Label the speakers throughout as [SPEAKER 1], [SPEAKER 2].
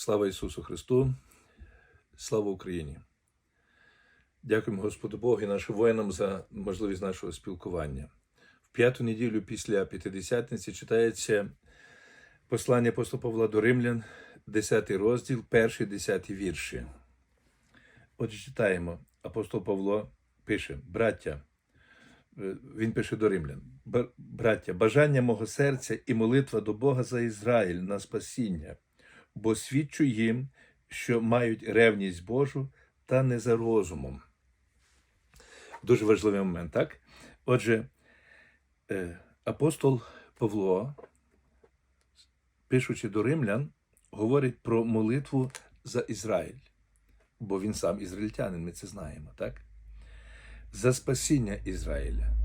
[SPEAKER 1] Слава Ісусу Христу, слава Україні. Дякуємо Господу Богу і нашим воїнам за можливість нашого спілкування. В п'яту неділю після П'ятидесятниці читається послання апостола Павла до Римлян, 10 розділ, перший, 10 вірші. Отже, читаємо. Апостол Павло пише: Браття, е, він пише до римлян: Браття, бажання мого серця і молитва до Бога за Ізраїль на спасіння, бо свідчу їм, що мають ревність Божу та не за розумом. Дуже важливий момент, так? Отже, е, апостол Павло, пишучи до римлян, говорить про молитву за Ізраїль, бо він сам ізраїльтянин, ми це знаємо, так? За спасіння Ізраїля.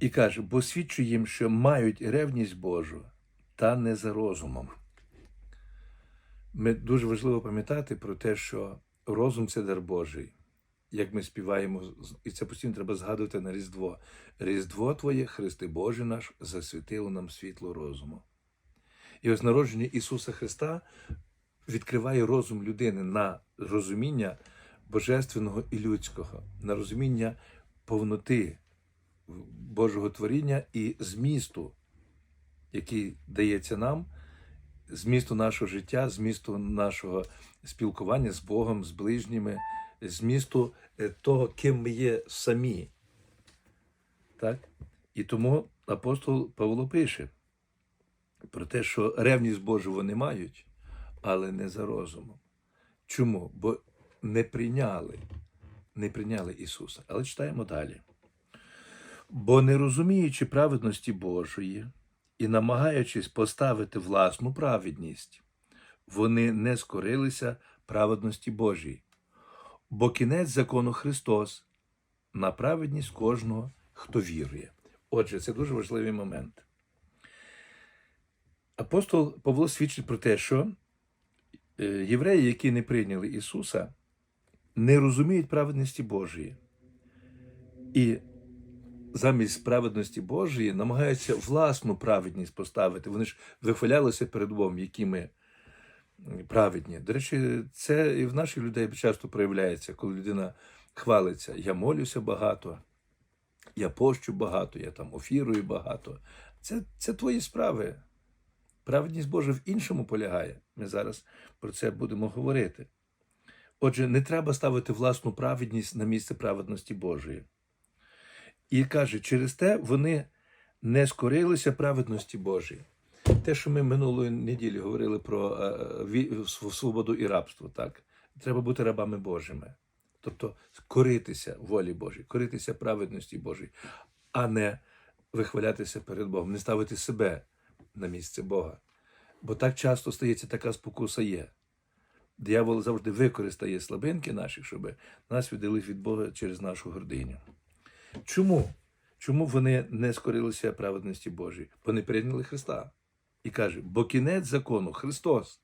[SPEAKER 1] І каже, бо свідчу їм, що мають ревність Божу та не за розумом. Ми дуже важливо пам'ятати про те, що розум це дар Божий. Як ми співаємо, і це постійно треба згадувати на Різдво. Різдво Твоє, Христи Боже наш, засвітило нам світло розуму. І ось народження Ісуса Христа відкриває розум людини на розуміння божественного і людського, на розуміння повноти Божого творіння і змісту, який дається нам, змісту нашого життя, змісту нашого спілкування з Богом, з ближніми, змісту е, того, ким ми є самі. Так? І тому апостол Павло пише про те, що ревність Божу вони мають, але не за розумом. Чому? Бо не прийняли, не прийняли Ісуса. Але читаємо далі. Бо не розуміючи праведності Божої і намагаючись поставити власну праведність, вони не скорилися праведності Божій. Бо кінець закону Христос на праведність кожного, хто вірує. Отже, це дуже важливий момент. Апостол Павло свідчить про те, що е, євреї, які не прийняли Ісуса, не розуміють праведності Божої. І замість справедності Божої намагаються власну праведність поставити. Вони ж вихвалялися перед Богом, які ми праведні. До речі, це і в наших людей часто проявляється, коли людина хвалиться. Я молюся багато, я пощу багато, я там офірую багато. Це, це твої справи. Праведність Божа в іншому полягає. Ми зараз про це будемо говорити. Отже, не треба ставити власну праведність на місце праведності Божої. І каже, через те вони не скорилися праведності Божої. Те, що ми минулої неділі говорили про е, свободу і рабство, так? Треба бути рабами Божими. Тобто коритися волі Божій, коритися праведності Божій, а не вихвалятися перед Богом, не ставити себе на місце Бога. Бо так часто стається така спокуса є. Диявол завжди використає слабинки наші, щоб нас віддалив від Бога через нашу гординю. Чому? Чому вони не скорилися праведності Божої? Бо не прийняли Христа. І каже, бо кінець закону Христос.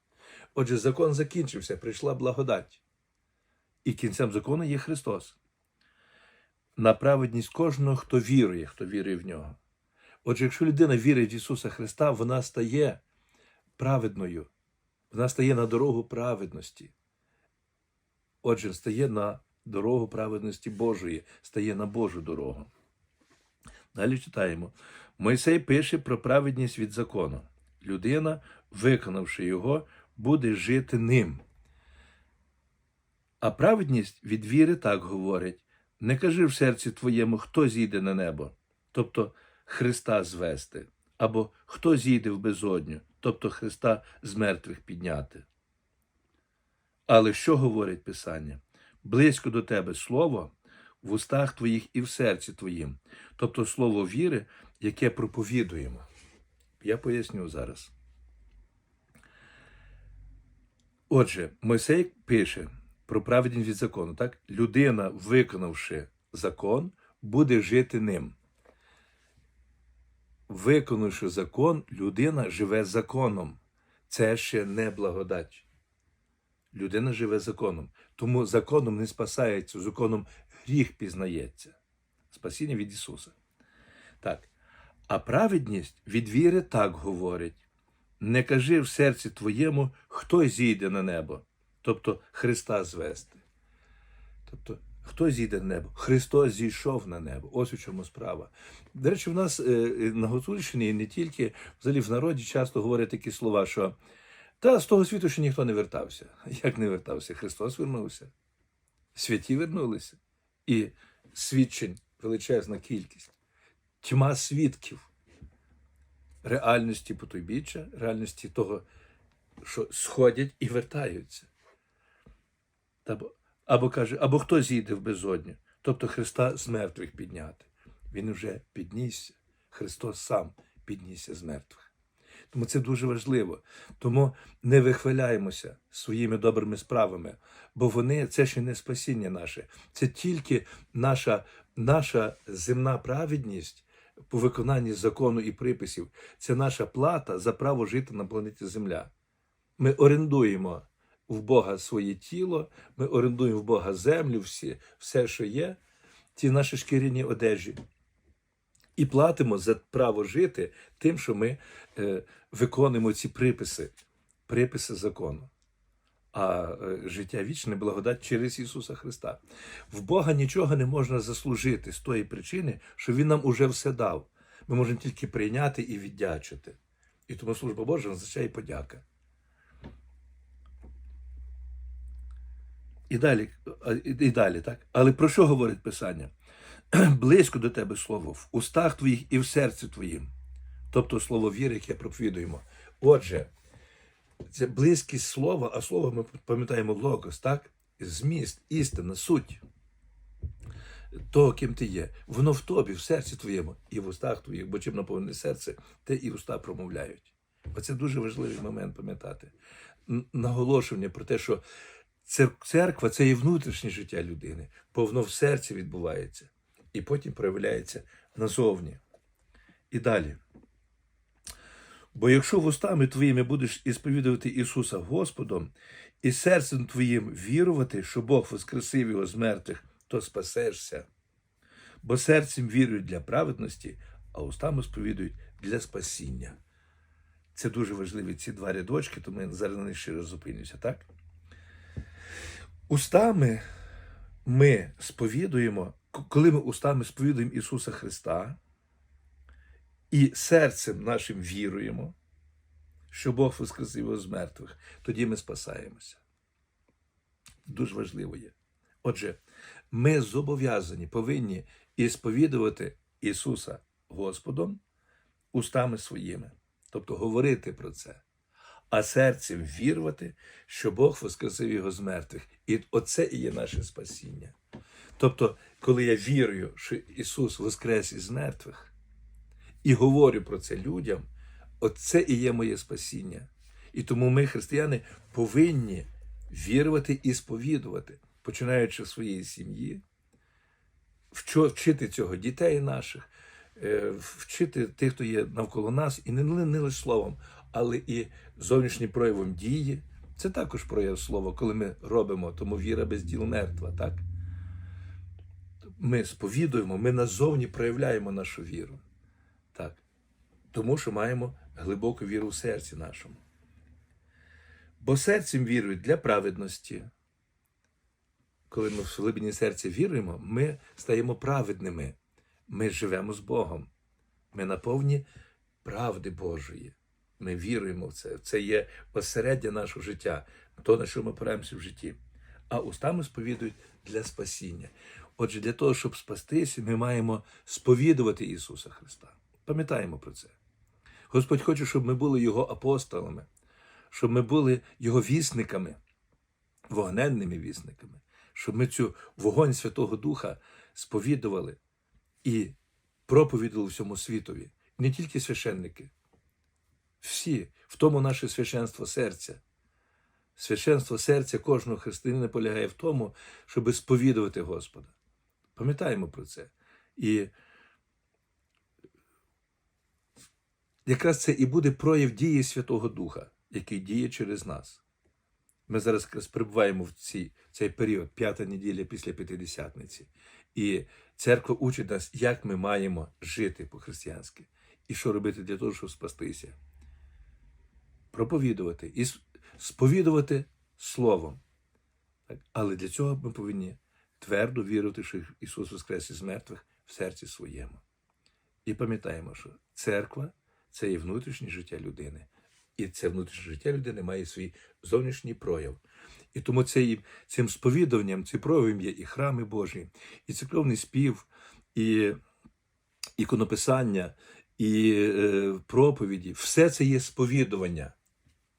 [SPEAKER 1] Отже, закон закінчився, прийшла благодать. І кінцем закону є Христос. На праведність кожного, хто вірує, хто вірує в нього. Отже, якщо людина вірить в Ісуса Христа, вона стає праведною, вона стає на дорогу праведності. Отже, стає на дорогу праведності Божої, стає на Божу дорогу. Далі читаємо. Мойсей пише про праведність від закону. Людина, виконавши його, буде жити ним. А праведність від віри так говорить: не кажи в серці твоєму, хто зійде на небо, тобто Христа звести, або хто зійде в безодню, тобто Христа з мертвих підняти. Але що говорить Писання? Близько до тебе слово в устах твоїх і в серці твоїм, тобто слово віри, яке проповідуємо. Я поясню зараз. Отже, Мойсей пише про праведність від закону. Так? Людина, виконавши закон, буде жити ним. Виконавши закон, людина живе законом. Це ще не благодать. Людина живе законом. Тому законом не спасається, законом гріх пізнається. Спасіння від Ісуса. Так. А праведність від віри так говорить: не кажи в серці твоєму, хто зійде на небо, тобто Христа звести. Тобто, хто зійде на небо? Христос зійшов на небо. Ось у чому справа. До речі, в нас е, на Гуцульщині і не тільки взагалі в народі часто говорять такі слова, що та з того світу ще ніхто не вертався. Як не вертався? Христос вернувся. Святі вернулися. І свідчень величезна кількість. Тьма свідків реальності потойбіччя, реальності того, що сходять і вертаються. Або, або каже, або хто зійде в безодню, тобто Христа з мертвих підняти. Він вже піднісся. Христос сам піднісся з мертвих. Тому це дуже важливо. Тому не вихваляємося своїми добрими справами, бо вони це ще не спасіння наше, це тільки наша, наша земна праведність по виконанні закону і приписів. Це наша плата за право жити на планеті Земля. Ми орендуємо в Бога своє тіло, ми орендуємо в Бога землю, всі, все, що є, ті наші шкіряні одежі. І платимо за право жити тим, що ми е, виконуємо ці приписи, приписи закону. А е, життя вічне благодать через Ісуса Христа. В Бога нічого не можна заслужити з тої причини, що Він нам уже все дав. Ми можемо тільки прийняти і віддячити. І тому служба Божа означає подяка. І далі, і і далі, так? Але про що говорить Писання? Близько до тебе слово, в устах твоїх і в серці твоїм. Тобто слово віри, яке проповідуємо. Отже, це близькість слова, а слово ми пам'ятаємо логос, так? Зміст, істина, суть того, ким ти є. Воно в тобі, в серці твоєму і в устах твоїх, бо чим наповнене серце, те і уста промовляють. Оце дуже важливий момент пам'ятати. Н- Наголошування про те, що церква це і внутрішнє життя людини, бо воно в серці відбувається і потім проявляється назовні. І далі. Бо якщо вустами твоїми будеш ісповідувати Ісуса Господом, і серцем твоїм вірувати, що Бог воскресив його з мертвих, то спасешся. Бо серцем вірують для праведності, а устами сповідують для спасіння. Це дуже важливі ці два рядочки, тому я зараз на них ще зупинюся, так? Устами ми сповідуємо, коли ми устами сповідуємо Ісуса Христа і серцем нашим віруємо, що Бог воскресив його з мертвих, тоді ми спасаємося. Дуже важливо є. Отже, ми зобов'язані, повинні і сповідувати Ісуса Господом устами своїми, тобто говорити про це, а серцем вірувати, що Бог воскресив його з мертвих. І оце і є наше спасіння. Тобто, коли я вірую, що Ісус воскрес із мертвих, і говорю про це людям, оце і є моє спасіння. І тому ми, християни, повинні вірувати і сповідувати, починаючи з своєї сім'ї, вчити цього дітей наших, е, вчити тих, хто є навколо нас, і не, не лише словом, але і зовнішнім проявом дії. Це також прояв слова, коли ми робимо, тому віра без діл мертва, так? Ми сповідуємо, ми назовні проявляємо нашу віру. Так. Тому що маємо глибоку віру в серці нашому. Бо серцем вірують для праведності. Коли ми в глибині серця віруємо, ми стаємо праведними. Ми живемо з Богом. Ми наповні правди Божої. Ми віруємо в це. Це є осереддя нашого життя, то, на що ми опираємося в житті. А устами сповідують для спасіння. Отже, для того, щоб спастися, ми маємо сповідувати Ісуса Христа. Пам'ятаємо про це. Господь хоче, щоб ми були Його апостолами, щоб ми були Його вісниками, вогненними вісниками, щоб ми цю вогонь Святого Духа сповідували і проповідували всьому світові. Не тільки священники, всі, в тому наше священство серця. Священство серця кожного християнина полягає в тому, щоб сповідувати Господа. Пам'ятаємо про це. І якраз це і буде прояв дії Святого Духа, який діє через нас. Ми зараз перебуваємо в цій, цей період, п'ята неділя після П'ятидесятниці. І церква учить нас, як ми маємо жити по-християнськи і що робити для того, щоб спастися. проповідувати і сповідувати Словом. Але для цього ми повинні твердо вірити, що Ісус Воскрес із мертвих в серці своєму. І пам'ятаємо, що церква це є внутрішнє життя людини. І це внутрішнє життя людини має свій зовнішній прояв. І тому цей, цим сповідуванням, цим проявом є і храми Божі, і церковний спів, і іконописання, і е, проповіді. Все це є сповідування.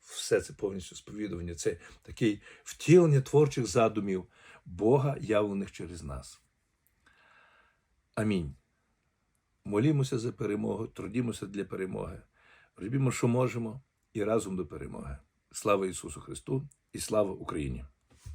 [SPEAKER 1] Все це повністю сповідування. Це таке втілення творчих задумів Бога, явлених через нас. Амінь. Молімося за перемогу, трудімося для перемоги. Робімо, що можемо, і разом до перемоги. Слава Ісусу Христу і слава Україні!